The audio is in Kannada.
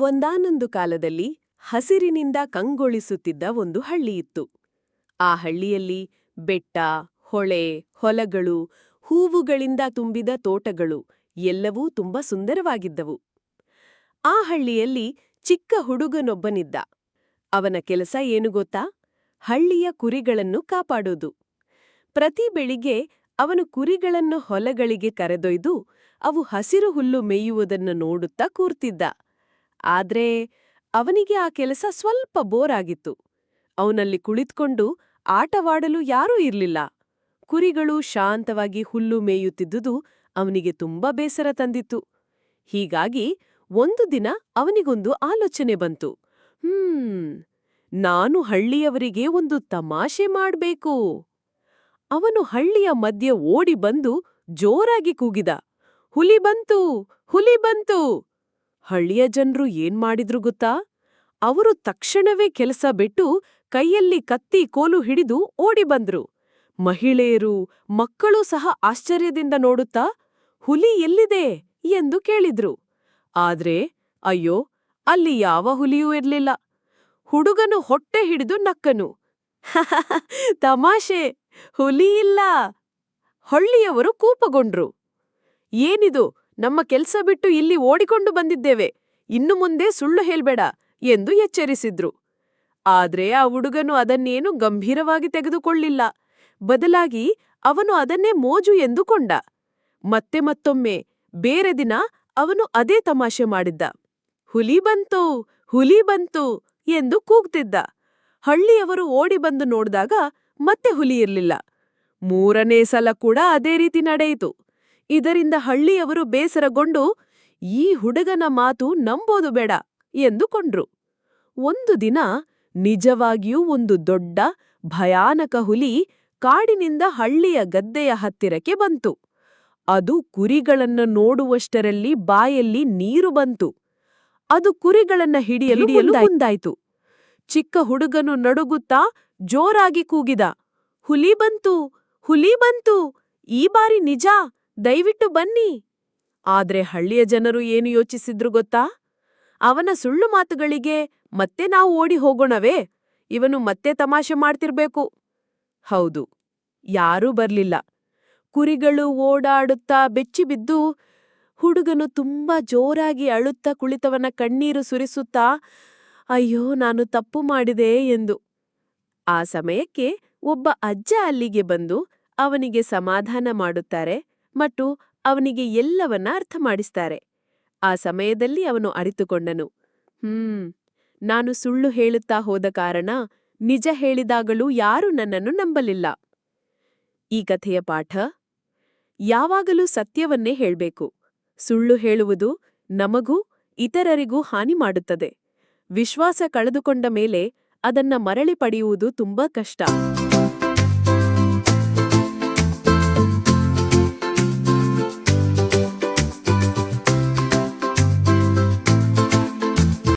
ಒಂದಾನೊಂದು ಕಾಲದಲ್ಲಿ ಹಸಿರಿನಿಂದ ಕಂಗೊಳಿಸುತ್ತಿದ್ದ ಒಂದು ಹಳ್ಳಿಯಿತ್ತು. ಆ ಹಳ್ಳಿಯಲ್ಲಿ ಬೆಟ್ಟ, ಹೊಳೆ, ಹೊಲಗಳು, ಹೂವುಗಳಿಂದ ತುಂಬಿದ ತೋಟಗಳು ಎಲ್ಲವೂ ತುಂಬ ಸುಂದರವಾಗಿದ್ದವು. ಆ ಹಳ್ಳಿಯಲ್ಲಿ ಚಿಕ್ಕ ಹುಡುಗನೊಬ್ಬನಿದ್ದ. ಅವನ ಕೆಲಸ ಏನು ಗೊತ್ತಾ? ಹಳ್ಳಿಯ ಕುರಿಗಳನ್ನು ಕಾಪಾಡೋದು. ಪ್ರತಿ ಬೆಳಿಗ್ಗೆ ಅವನು ಕುರಿಗಳನ್ನು ಹೊಲಗಳಿಗೆ ಕರೆದೊಯ್ದು ಅವು ಹಸಿರು ಹುಲ್ಲು ಮೇಯುವುದನ್ನು ನೋಡುತ್ತಾ ಕೂರ್ತಿದ್ದ. ಆದ್ರೆ ಅವನಿಗೆ ಆ ಕೆಲಸ ಸ್ವಲ್ಪ ಬೋರ್ ಆಗಿತ್ತು ಅವನಲ್ಲಿ ಕುಳಿತುಕೊಂಡು ಆಟವಾಡಲು ಯಾರೂ ಇರ್ಲಿಲ್ಲ. ಕುರಿಗಳು ಶಾಂತವಾಗಿ ಹುಲ್ಲು ಮೇಯುತ್ತಿದ್ದುದು ಅವನಿಗೆ ತುಂಬಾ ಬೇಸರ ತಂದಿತ್ತು. ಹೀಗಾಗಿ ಒಂದು ದಿನ ಅವನಿಗೊಂದು ಆಲೋಚನೆ ಬಂತು. ಹ್ಮ್, ನಾನು ಹಳ್ಳಿಯವರಿಗೆ ಒಂದು ತಮಾಷೆ ಮಾಡ್ಬೇಕು. ಅವನು ಹಳ್ಳಿಯ ಮಧ್ಯೆ ಓಡಿ ಬಂದು ಜೋರಾಗಿ ಕೂಗಿದ. ಹುಲಿ ಬಂತು ಹುಲಿ ಬಂತು. ಹಳ್ಳಿಯ ಜನ್ರು ಏನ್ ಮಾಡಿದ್ರು ಗೊತ್ತಾ? ಅವರು ತಕ್ಷಣವೇ ಕೆಲಸ ಬಿಟ್ಟು ಕೈಯಲ್ಲಿ ಕತ್ತಿ ಕೋಲು ಹಿಡಿದು ಓಡಿ ಬಂದ್ರು. ಮಹಿಳೆಯರು, ಮಕ್ಕಳೂ ಸಹ ಆಶ್ಚರ್ಯದಿಂದ ನೋಡುತ್ತಾ, ಹುಲಿ ಎಲ್ಲಿದೆ? ಎಂದು ಕೇಳಿದ್ರು. ಆದ್ರೆ, ಅಯ್ಯೋ, ಅಲ್ಲಿ ಯಾವ ಹುಲಿಯೂ ಇರ್ಲಿಲ್ಲ. ಹುಡುಗನು ಹೊಟ್ಟೆ ಹಿಡಿದು ನಕ್ಕನು. ತಮಾಷೆ, ಹುಲಿ ಇಲ್ಲ. ಹಳ್ಳಿಯವರು ಕೂಪಗೊಂಡ್ರು. ಏನಿದು? ನಮ್ಮ ಕೆಲ್ಸ ಬಿಟ್ಟು ಇಲ್ಲಿ ಓಡಿಕೊಂಡು ಬಂದಿದ್ದೇವೆ. ಇನ್ನು ಮುಂದೆ ಸುಳ್ಳು ಹೇಳ್ಬೇಡ ಎಂದು ಎಚ್ಚರಿಸಿದ್ರು. ಆದ್ರೆ ಆ ಹುಡುಗನು ಅದನ್ನೇನು ಗಂಭೀರವಾಗಿ ತೆಗೆದುಕೊಳ್ಳಿಲ್ಲ. ಬದಲಾಗಿ ಅವನು ಅದನ್ನೇ ಮೋಜು ಎಂದುಕೊಂಡ ಮತ್ತೆ ಮತ್ತೊಮ್ಮೆ ಬೇರೆ ದಿನ ಅವನು ಅದೇ ತಮಾಷೆ ಮಾಡಿದ್ದ. ಹುಲಿ ಬಂತು ಹುಲಿ ಬಂತು ಎಂದು ಕೂಗ್ತಿದ್ದ. ಹಳ್ಳಿಯವರು ಓಡಿ ಬಂದು ನೋಡಿದಾಗ ಮತ್ತೆ ಹುಲಿ ಇರ್ಲಿಲ್ಲ. ಮೂರನೇ ಸಲ ಕೂಡ ಅದೇ ರೀತಿ ನಡೆಯಿತು. ಇದರಿಂದ ಹಳ್ಳಿಯವರು ಬೇಸರಗೊಂಡು ಈ ಹುಡುಗನ ಮಾತು ನಂಬೋದು ಬೇಡ ಎಂದುಕೊಂಡ್ರು. ಒಂದು ದಿನ ನಿಜವಾಗಿಯೂ ಒಂದು ದೊಡ್ಡ ಭಯಾನಕ ಹುಲಿ ಕಾಡಿನಿಂದ ಹಳ್ಳಿಯ ಗದ್ದೆಯ ಹತ್ತಿರಕ್ಕೆ ಬಂತು. ಅದು ಕುರಿಗಳನ್ನು ನೋಡುವಷ್ಟರಲ್ಲಿ ಬಾಯಲ್ಲಿ ನೀರು ಬಂತು. ಅದು ಕುರಿಗಳನ್ನ ಹಿಡಿಯಲು ಮುಂದಾಯ್ತು. ಚಿಕ್ಕ ಹುಡುಗನು ನಡುಗುತ್ತಾ ಜೋರಾಗಿ ಕೂಗಿದ. ಹುಲಿ ಬಂತು ಹುಲಿ ಬಂತು ಈ ಬಾರಿ ನಿಜ ದಯವಿಟ್ಟು ಬನ್ನಿ. ಆದ್ರೆ ಹಳ್ಳಿಯ ಜನರು ಏನು ಯೋಚಿಸಿದ್ರು ಗೊತ್ತಾ? ಅವನ ಸುಳ್ಳು ಮಾತುಗಳಿಗೆ ಮತ್ತೆ ನಾವು ಓಡಿ ಹೋಗೋಣವೇ? ಇವನು ಮತ್ತೆ ತಮಾಷೆ ಮಾಡ್ತಿರ್ಬೇಕು. ಹೌದು, ಯಾರೂ ಬರ್ಲಿಲ್ಲ. ಕುರಿಗಳು ಓಡಾಡುತ್ತಾ ಬೆಚ್ಚಿಬಿದ್ದು ಹುಡುಗನು ತುಂಬಾ ಜೋರಾಗಿ ಅಳುತ್ತಾ ಕುಳಿತವನ ಕಣ್ಣೀರು ಸುರಿಸುತ್ತಾ, ಅಯ್ಯೋ, ನಾನು ತಪ್ಪು ಮಾಡಿದೆ ಎಂದು. ಆ ಸಮಯಕ್ಕೆ ಒಬ್ಬ ಅಜ್ಜ ಅಲ್ಲಿಗೆ ಬಂದು ಅವನಿಗೆ ಸಮಾಧಾನ ಮಾಡುತ್ತಾರೆ. ಮತ್ತು ಅವನಿಗೆ ಎಲ್ಲವನ್ನ ಅರ್ಥ ಮಾಡಿಸ್ತಾರೆ ಆ ಸಮಯದಲ್ಲಿ ಅವನು ಅರಿತುಕೊಂಡನು. ಹ್ಮ್, ನಾನು ಸುಳ್ಳು ಹೇಳುತ್ತಾ ಹೋದ ಕಾರಣ ನಿಜ ಹೇಳಿದಾಗಲೂ ಯಾರೂ ನನ್ನನ್ನು ನಂಬಲಿಲ್ಲ. ಈ ಕಥೆಯ ಪಾಠ, ಯಾವಾಗಲೂ ಸತ್ಯವನ್ನೇ ಹೇಳಬೇಕು. ಸುಳ್ಳು ಹೇಳುವುದು ನಮಗೂ ಇತರರಿಗೂ ಹಾನಿ ಮಾಡುತ್ತದೆ. ವಿಶ್ವಾಸ ಕಳೆದುಕೊಂಡ ಮೇಲೆ ಅದನ್ನ ಮರಳಿ ಪಡೆಯುವುದು ತುಂಬಾ ಕಷ್ಟ.